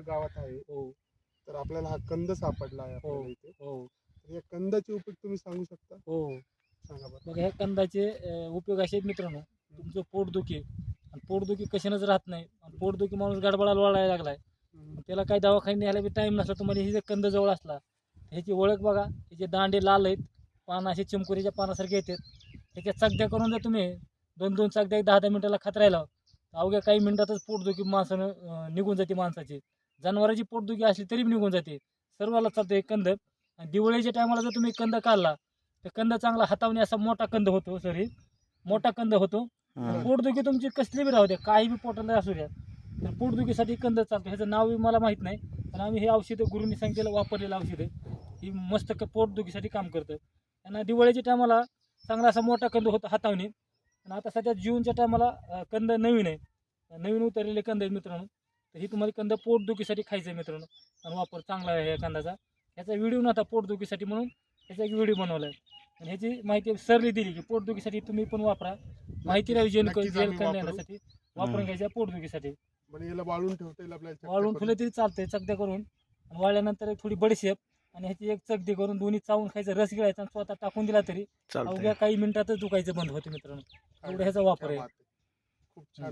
गावात आहे. हो. तर आपल्याला हा कंद सापडला आहे आपल्याला हो. इथे. हो. तर या कंदाचे उपयोग तुम्ही सांगू शकता? हो. सांगा बरं. मग ह्या कंदाचे अं, उपयोग असे आहेत मित्रांनो. तुमचं पोटदुखी आणि पोटदुखी कशानंच राहत नाही. आणि पोटदुखी माणूस गडबडाला वाढायला लागलाय. मग त्याला काही दवाखाने न्यायला बी टाईम नसला तुम्हाला हे जे कंद जवळ असला ह्याची ओळख बघा. ह्याचे दांडे लाल आहेत पान असे चिमकुरीच्या पानासारखे येतात. ह्याच्या चगद्या करून जर तुम्ही दोन दोन चगद्या एक दहा दहा मिनिटाला खात राहिला तर अवघ्या काही मिनिटातच पोटदुखी माणसानं अं, निघून जाते माणसाची. जनावराची पोटदुखी असली तरी निघून जाते. सर्वाला चालतं हे कंद. आणि दिवाळीच्या टायमाला जर तुम्ही कंद काढला तर कंद चांगला हातावणे असा मोठा कंद होतो सॉरी मोठा कंद होतो. पोटदुखी तुमची कसली बी राहू द्या काही बी पोटाला असू द्या. तर पोटदुखीसाठी कंद चालतो. ह्याचं नाव बी मला माहीत नाही पण आम्ही हे औषधं गुरुंनी सांगितलेलं वापरलेलं औषध. ही मस्त पोटदुखीसाठी काम करतं. त्यांना दिवाळीच्या टायमाला चांगला असा मोठा कंद होतो हातावणे. आणि आता सध्या जूनच्या टायमाला कंद नवीन आहे. नवीन उतरलेले कंद आहेत मित्रांनो. तर ही तुम्हाला कंद पोटदुखीसाठी खायचं आहे मित्रांनो. आणि वापर चांगला आहे या कंदाचा. ह्याचा व्हिडिओ नव्हता पोटदुखीसाठी म्हणून ह्याचा एक व्हिडिओ बनवला आहे. आणि ह्याची माहिती सरली दिली की पोटदुखीसाठी तुम्ही पण वापरा. माहिती राहील जेल जेल. करण्यासाठी वापरून घ्यायच्या पोटदुखीसाठी. म्हणजे याला वाळून ठेवता वाळून करून. फुलं तरी चालतंय चकद्या करून. आणि वाळल्यानंतर एक थोडी बडीशेप आणि ह्याची एक चकदी करून दोन्ही चावून खायचं रस गिळायचा आणि स्वतः टाकून दिला तरी अवघ्या काही मिनिटातच दुखायचं बंद होते मित्रांनो. एवढं ह्याचा वापर आहे.